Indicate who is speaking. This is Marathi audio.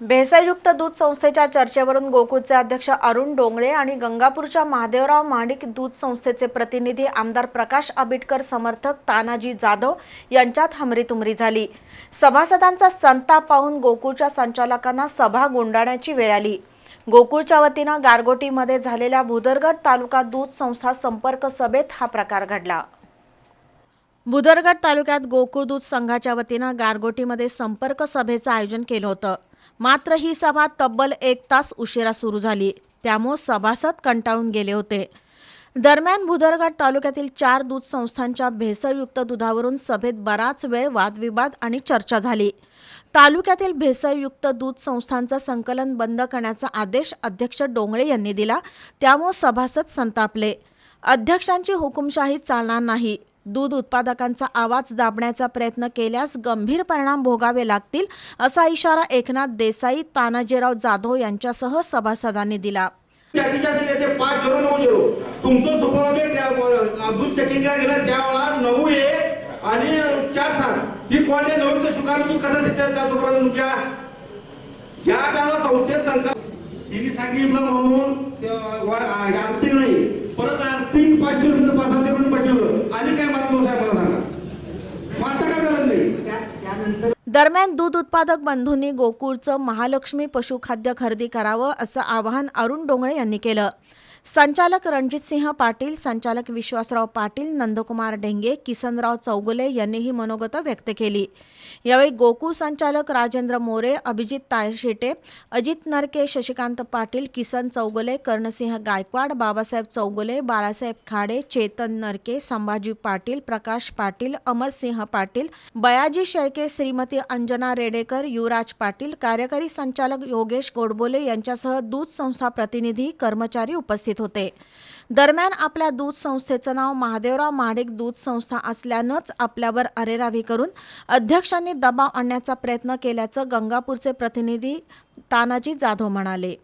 Speaker 1: भेसळयुक्त दूध संस्थेच्या चर्चेवरून गोकुळचे अध्यक्ष अरुण डोंगळे आणि गंगापूरच्या महादेवराव माणिक दूध संस्थेचे प्रतिनिधी आमदार प्रकाश आबिटकर समर्थक तानाजी जाधव यांच्यात हमरीतुमरी झाली. सभासदांचा संताप पाहून गोकुळच्या संचालकांना सभा गोंडाण्याची वेळ आली. गोकुळच्या वतीनं गारगोटीमध्ये झालेल्या भुदरगड तालुका दूध संस्था संपर्क सभेत हा प्रकार घडला. भुदरगड तालुक्यात गोकुळ दूध संघाच्या वतीनं गारगोटीमध्ये संपर्क सभेचं आयोजन केलं होतं. मात्र ही सभा तब्बल एक तास उशिरा सुरू झाली. त्यामुळे सभासद कंटाळून गेले होते. दरम्यान भुदरगड तालुक्यातील चार दूध संस्थांच्या भेसळयुक्त दुधावरून सभेत बराच वेळ वादविवाद आणि चर्चा झाली. तालुक्यातील भेसळयुक्त दूध संस्थांचं संकलन बंद करण्याचा आदेश अध्यक्ष डोंगळे यांनी दिला. त्यामुळे सभासद संतापले. अध्यक्षांची हुकुमशाही चालणार नाही. दूध उत्पादकांचा आवाज दाबण्याचा प्रयत्न केल्यास गंभीर परिणाम भोगावे लागतील असा इशारा एकनाथ देसाई तानाजीराव जाधव यांच्यासह सभासदांनी दिला.
Speaker 2: जातीच्या दिले ते पाच झिरो नऊ झिरो. तुमचं सुपरमार्केट म्हणजे दूध चेकिंगला गेलं त्यावेळा नऊ ए आणि चार सात. ही क्वालिटी नऊचं शुकार दूध कसं सिद्ध त्या सुपरमार्केट तुमच्या? ज्या टायमाला संस्थेत संकल्प तिने सांगितलं म्हणून आर्थिक नाही. परत आर्थिक पाचशे रुपये पाच
Speaker 1: दरम्यान दूध उत्पादक बंधूंनी गोकुळचं महालक्ष्मी पशुखाद्य खरेदी करावं असं आवाहन अरुण डोंगळे यांनी केलं. संचालक रणजितसिंह पाटील संचालक विश्वासराव पाटील नंदकुमार डेंगे किसनराव चौगुले यांनी ही व्यक्त केली. यावेळी गोकुळ संचालक राजेंद्र मोरे अभिजित तायशेटे अजित नरके शशिकांत पाटील किसन चौगुले कर्णसिंह गायकवाड बाबासाहेब चौगुले बाळासाहेब खाडे चेतन नरके संभाजी पाटील प्रकाश पाटील अमरसिंह पाटील बयाजी शेळके श्रीमती अंजना रेडेकर युवराज पाटील कार्यकारी संचालक योगेश गोडबोले यांच्यासह दूध संस्था प्रतिनिधी कर्मचारी उपस्थित उपस्थित होते. दरम्यान आपल्या दूध संस्थेचं नाव महादेवराव महाडिक दूध संस्था असल्यानंच आपल्यावर अरेरावी करून अध्यक्षांनी दबाव आणण्याचा प्रयत्न केल्याचं गंगापूरचे प्रतिनिधी तानाजी जाधव म्हणाले.